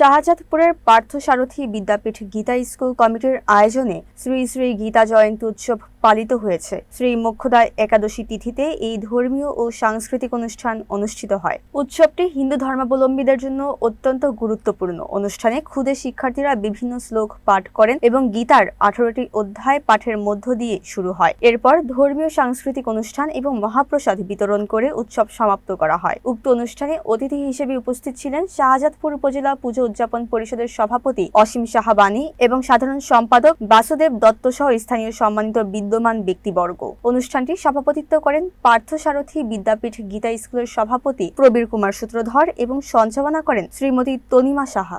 শাহজাদপুরের Parthasarathi Vidyapith Gita school কমিটির আয়োজনে শ্রী শ্রী গীতা জয়ন্তী উৎসব পালিত হয়েছে। শ্রী মোক্ষদা একাদশী তিথিতে এই ধর্মীয় ও সাংস্কৃতিক অনুষ্ঠান অনুষ্ঠিত হয়। উৎসবটি হিন্দু ধর্মাবলম্বীদের জন্য অত্যন্ত গুরুত্বপূর্ণ। অনুষ্ঠানে ক্ষুদে শিক্ষার্থীরা বিভিন্ন শ্লোক পাঠ করেন এবং গীতার আঠারোটি অধ্যায় পাঠের মধ্য দিয়ে শুরু হয়। এরপর ধর্মীয় সাংস্কৃতিক অনুষ্ঠান এবং মহাপ্রসাদ বিতরণ করে উৎসব সমাপ্ত করা হয়। উক্ত অনুষ্ঠানে অতিথি হিসেবে উপস্থিত ছিলেন শাহজাদপুর উপজেলা পুজো উদযাপন পরিষদের সভাপতি অসীম সাহাবানী এবং সাধারণ সম্পাদক বাসুদেব দত্ত সহ স্থানীয় সম্মানিত বিদ্যমান ব্যক্তিবর্গ। অনুষ্ঠানটি সভাপতিত্ব করেন পার্থসারথী বিদ্যাপীঠ গীতা স্কুলের সভাপতি প্রবীর কুমার সূত্রধর এবং সঞ্চালনা করেন শ্রীমতী তনিমা সাহা।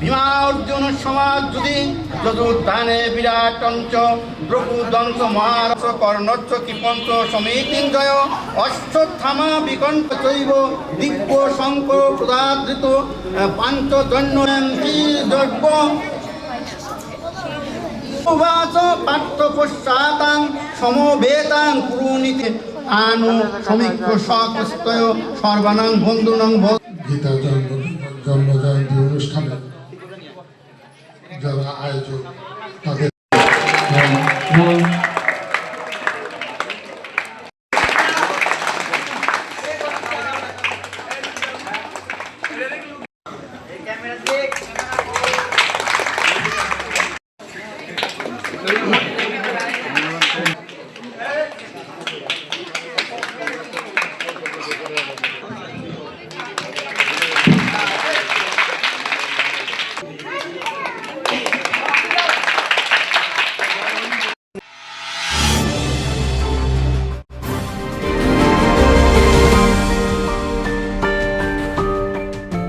ভীমা অর্জুন সমাজ যদি যদুদ্ধানে বিরাটঞ্চ দ্রকুদন্ত মহারস কর্ণচ্চ কৃপঞ্চ সমীতিঞ্জয় অশ্বত্থামা বিকণ্ঠ চৈব দিব্য শঙ্খ প্রদাদৃত পাঞ্চজন্য দ্রব্য। উবাচ পার্থ পশ্চাতাং সমবেতাং আনু সমীক্ষ সকস্তয় সর্বানাং বন্ধুনাং গীতা জন্ম জন্ম জয়ন্তী অনুষ্ঠানে যারা আয়োজক তাদের